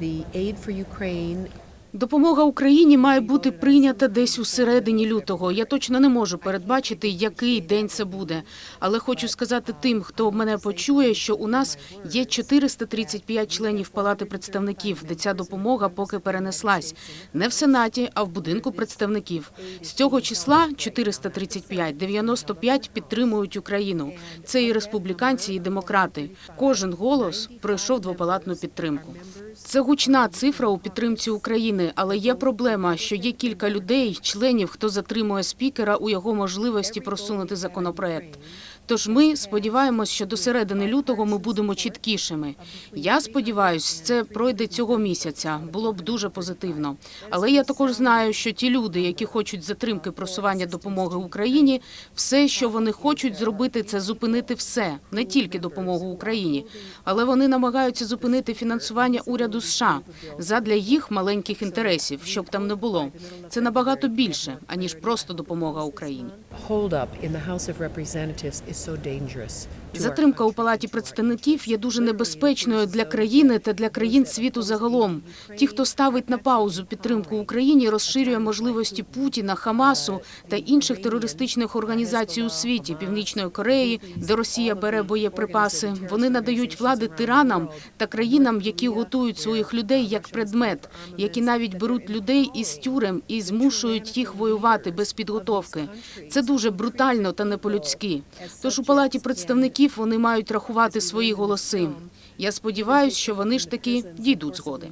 The aid for Ukraine Допомога Україні має бути прийнята десь у середині лютого. Я точно не можу передбачити, який день це буде. Але хочу сказати тим, хто мене почує, що у нас є 435 членів Палати представників, де ця допомога поки перенеслась не в Сенаті, а в будинку представників. З цього числа 435, 95 підтримують Україну. Це і республіканці, і демократи. Кожен голос пройшов двопалатну підтримку. Це гучна цифра у підтримці України, але є проблема, що є кілька людей, членів, хто затримує спікера у його можливості просунути законопроект. Тож ми сподіваємось, що до середини лютого ми будемо чіткішими. Я сподіваюся, це пройде цього місяця. Було б дуже позитивно. Але я також знаю, що ті люди, які хочуть затримки просування допомоги Україні, все, що вони хочуть зробити, це зупинити все, не тільки допомогу Україні, але вони намагаються зупинити фінансування уряду США задля їх маленьких інтересів, щоб там не було. Це набагато більше аніж просто допомога Україні. Затримка у палаті представників є дуже небезпечною для країни та для країн світу загалом. Ті, хто ставить на паузу підтримку Україні, розширює можливості Путіна, Хамасу та інших терористичних організацій у світі Північної Кореї, де Росія бере боєприпаси. Вони надають влади тиранам та країнам, які готують своїх людей як предмет, які навіть беруть людей із тюрем і змушують їх воювати без підготовки. Це дуже брутально та не по-людськи. Тож у палаті представників вони мають рахувати свої голоси. Я сподіваюся, що вони ж таки дійдуть згоди.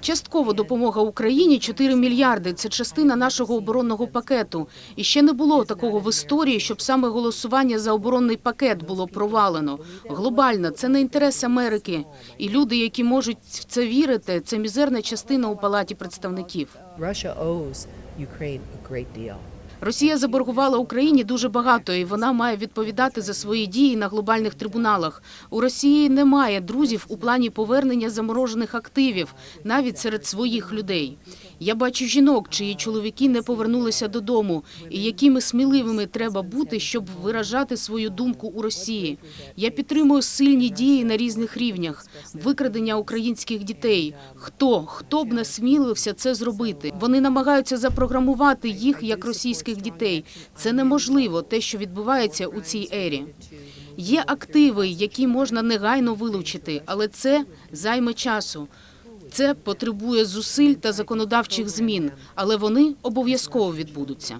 Частково допомога Україні 4 мільярди. Це частина нашого оборонного пакету. І ще не було такого в історії, щоб саме голосування за оборонний пакет було провалено. Глобально це не інтерес Америки. І люди, які можуть в це вірити, це мізерна частина у палаті представників. Росія заборгувала Україні дуже багато, і вона має відповідати за свої дії на глобальних трибуналах. У Росії немає друзів у плані повернення заморожених активів, навіть серед своїх людей. Я бачу жінок, чиї чоловіки не повернулися додому, і якими сміливими треба бути, щоб виражати свою думку у Росії. Я підтримую сильні дії на різних рівнях, викрадення українських дітей. Хто хто б не смілився це зробити? Вони намагаються запрограмувати їх як російських дітей. Це неможливо, те, що відбувається у цій ері. Є активи, які можна негайно вилучити, але це займе часу. Це потребує зусиль та законодавчих змін, але вони обов'язково відбудуться.